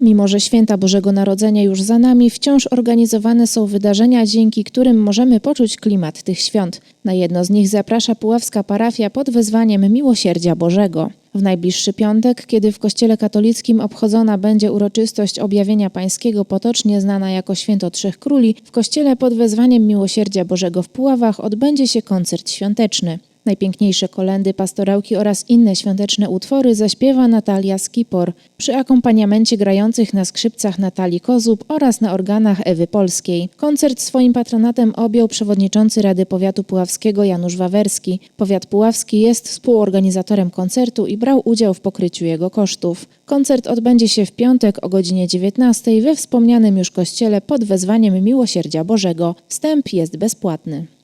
Mimo, że święta Bożego Narodzenia już za nami, wciąż organizowane są wydarzenia, dzięki którym możemy poczuć klimat tych świąt. Na jedno z nich zaprasza Puławska Parafia pod wezwaniem Miłosierdzia Bożego. W najbliższy piątek, kiedy w Kościele katolickim obchodzona będzie uroczystość objawienia pańskiego, potocznie znana jako Święto Trzech Króli, w Kościele pod wezwaniem Miłosierdzia Bożego w Puławach odbędzie się koncert świąteczny. Najpiękniejsze kolendy, pastorałki oraz inne świąteczne utwory zaśpiewa Natalia Skipor przy akompaniamencie grających na skrzypcach Natalii Kozub oraz na organach Ewy Polskiej. Koncert swoim patronatem objął przewodniczący Rady Powiatu Puławskiego Janusz Wawerski. Powiat Puławski jest współorganizatorem koncertu i brał udział w pokryciu jego kosztów. Koncert odbędzie się w piątek o godzinie 19 we wspomnianym już kościele pod wezwaniem Miłosierdzia Bożego. Wstęp jest bezpłatny.